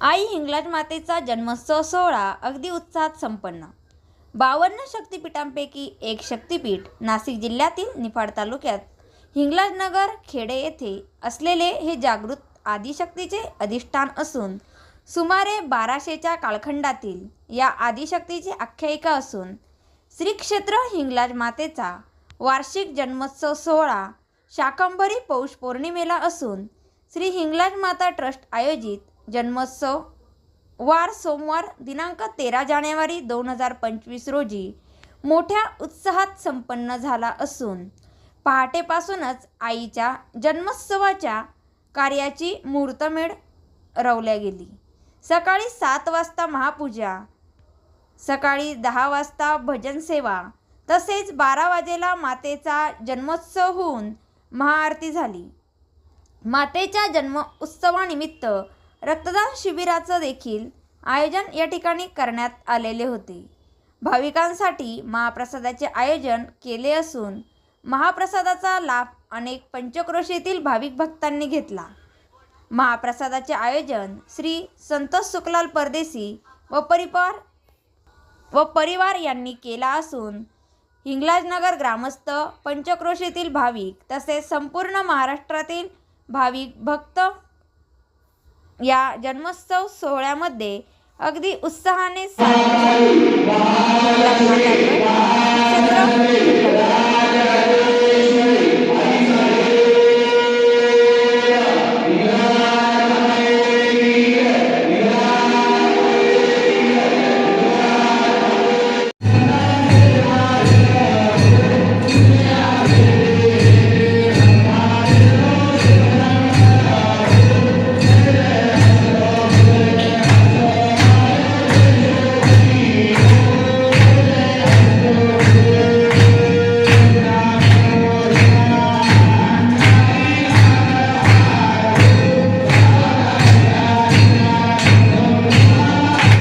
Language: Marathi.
आई हिंगलाज मातेचा जन्मोत्सव सोहळा अगदी उत्साहात संपन्न. बावन्न शक्तिपीठांपैकी एक शक्तिपीठ नाशिक जिल्ह्यातील निफाड तालुक्यात हिंगलाजनगर खेडे येथे असलेले हे जागृत आदिशक्तीचे अधिष्ठान असून सुमारे बाराशेच्या कालखंडातील या आदिशक्तीची आख्यायिका असून श्रीक्षेत्र हिंगलाज मातेचा वार्षिक जन्मोत्सव सोहळा शाकंभरी पौष पौर्णिमेला असून श्री हिंगलाज माता ट्रस्ट आयोजित जन्मोत्सव वार सोमवार दिनांक तेरा जानेवारी दोन हजार पंचवीस रोजी मोठ्या उत्साहात संपन्न झाला असून पहाटेपासूनच आईच्या जन्मोत्सवाच्या कार्याची मुहूर्तमेढ रवल्या गेली. सकाळी सात वाजता महापूजा सकाळी दहा वाजता भजन सेवा तसेच बारा वाजेला मातेचा जन्मोत्सव होऊन महाआरती झाली. मातेच्या जन्म उत्सवानिमित्त रक्तदान शिबिराचं देखील आयोजन या ठिकाणी करण्यात आलेले होते. भाविकांसाठी महाप्रसादाचे आयोजन केले असून महाप्रसादाचा लाभ अनेक पंचक्रोशीतील भाविक भक्तांनी घेतला. महाप्रसादाचे आयोजन श्री संतोष सुखलाल परदेसी व परिवार व परिवार यांनी केला असून हिंगलाजनगर ग्रामस्थ पंचक्रोशीतील भाविक तसेच संपूर्ण महाराष्ट्रातील भाविक भक्त या जन्मोत्सव सोहळ्यामध्ये अगदी उत्साहाने